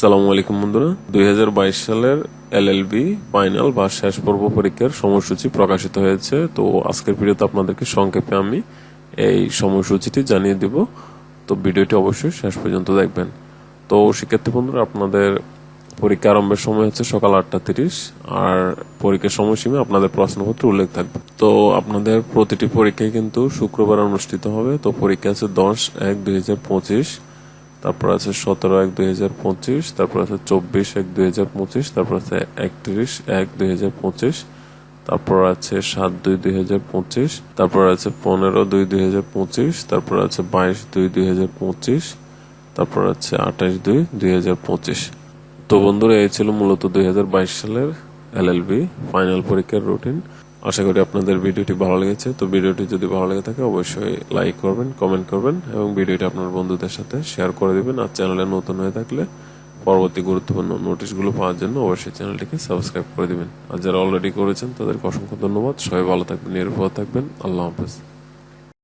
সালামু আলাইকুম বন্ধুরা। দু হাজার বাইশ সালের এলএলবি ফাইনাল বা শেষ পর্ব পরীক্ষার সময়সূচি প্রকাশিত হয়েছে। তো আজকের ভিডিওতে আপনাদেরকে সংক্ষেপে আমি এই সময়সূচিটি জানিয়ে দিব। তো ভিডিওটি অবশ্যই শেষ পর্যন্ত দেখবেন। তো শিক্ষার্থী বন্ধুরা, আপনাদের পরীক্ষা আরম্ভের সময় হচ্ছে সকাল আটটা তিরিশ আর পরীক্ষার সময়সীমা আপনাদের প্রশ্নপত্র উল্লেখ থাকবে। তো আপনাদের প্রতিটি পরীক্ষায় কিন্তু শুক্রবার অনুষ্ঠিত হবে। তো পরীক্ষা আছে দশ এক দুই হাজার পঁচিশ। তারপর আছে সতেরো এক দুই হাজার পঁচিশ, তারপর আছে চব্বিশ এক দুই হাজার পঁচিশ, তারপর আছে একত্রিশ এক দুই হাজার পঁচিশ, তারপর আছে সাত দুই দুই হাজার পঁচিশ, তারপর আছে পনেরো দুই দুই হাজার পঁচিশ, তারপর আছে বাইশ দুই দুই হাজার পঁচিশ, তারপর আছে আঠাশ দুই দুই হাজার পঁচিশ। তো বন্ধুরা, এই ছিল মূলত দুই হাজার বাইশ সালের এলএলবি ফাইনাল পরীক্ষার রুটিন। আশা করি আপনাদের ভিডিওটি ভালো লেগেছে। তো ভিডিওটি যদি ভালো লেগে থাকে, অবশ্যই লাইক করবেন কমেন্ট করবেন এবং ভিডিওটি আপনার বন্ধুদের সাথে শেয়ার করে দেবেন। আর চ্যানেলে নতুন হয়ে থাকলে পরবর্তী গুরুত্বপূর্ণ নোটিশগুলো পাওয়ার জন্য অবশ্যই চ্যানেলটিকে সাবস্ক্রাইব করে দিবেন। আর যারা অলরেডি করেছেন, তাদেরকে অসংখ্য ধন্যবাদ। সবাই ভালো থাকবেন নির্ভর থাকবেন। আল্লাহ হাফেজ।